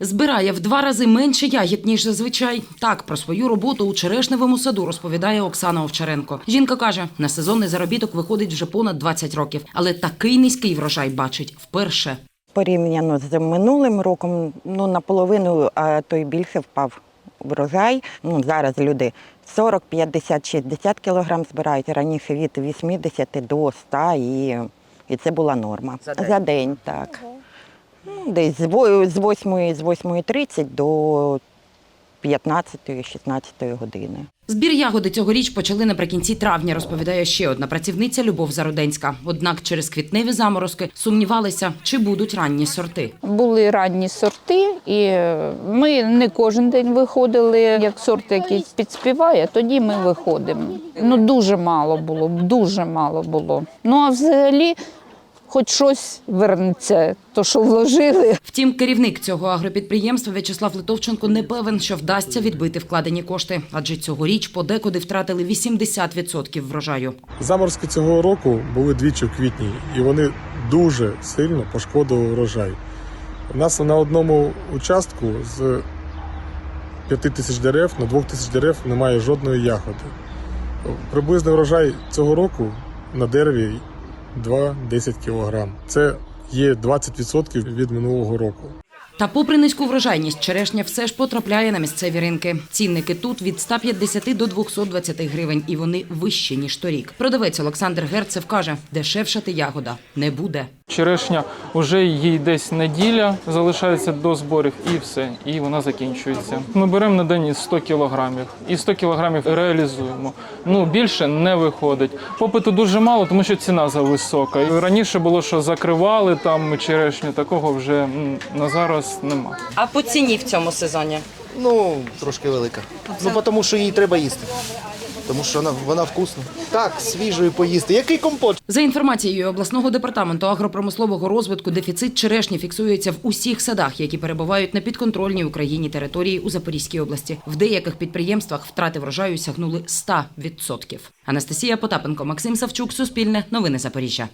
Збирає в два рази менше ягід, ніж зазвичай. Так про свою роботу у черешневому саду розповідає Оксана Овчаренко. Жінка каже, на сезонний заробіток виходить вже понад 20 років, але такий низький врожай бачить вперше. Порівняно з минулим роком, ну наполовину, а то й більше впав врожай. Ну, зараз люди 40, 50, 60 кілограм збирають, раніше від 80 до 100 і, і це була норма. За день? день так. Ну, десь з во- з 8, з 8.30 до 15-16 години. Збір ягоди цьогоріч почали наприкінці травня, розповідає ще одна працівниця Любов Заруденська. Однак через квітневі заморозки сумнівалися, чи будуть ранні сорти. Були ранні сорти, і ми не кожен день виходили. Як сорт якийсь підспіває, тоді ми виходимо. Ну дуже мало було, дуже мало було. Ну а взагалі, хоч щось вернеться, то що вложили. Втім, керівник цього агропідприємства В'ячеслав Литовченко не певен, що вдасться відбити вкладені кошти, адже цьогоріч подекуди втратили 80% врожаю. Заморозки цього року були двічі в квітні, і вони дуже сильно пошкодили урожай. У нас на одному участку з 5 тисяч дерев на 2 тисяч дерев немає жодної ягоди. Приблизний врожай цього року на дереві 2-10 кг. Це є 20% від минулого року. Та попри низьку врожайність, черешня все ж потрапляє на місцеві ринки. Цінники тут від 150 до 220 гривень, і вони вищі ніж торік. Продавець Олександр Герцев каже, дешевшати ягода не буде. Черешня вже їй десь неділя залишається до зборів, і все, і вона закінчується. Ми беремо на день 100 кілограмів, і 100 кілограмів реалізуємо. Ну більше не виходить. Попиту дуже мало, тому що ціна зависока. Раніше було, що закривали там черешню, такого вже на зараз нема. А по ціні в цьому сезоні? Ну, трошки велика. Ну, тому що її треба їсти. Тому що вона, вона вкусна. Так, свіжою поїсти. Який компот? За інформацією обласного департаменту агропромислового розвитку, дефіцит черешні фіксується в усіх садах, які перебувають на підконтрольній Україні території у Запорізькій області. В деяких підприємствах втрати врожаю сягнули 100%. Анастасія Потапенко, Максим Савчук, Суспільне, Новини Запоріжжя.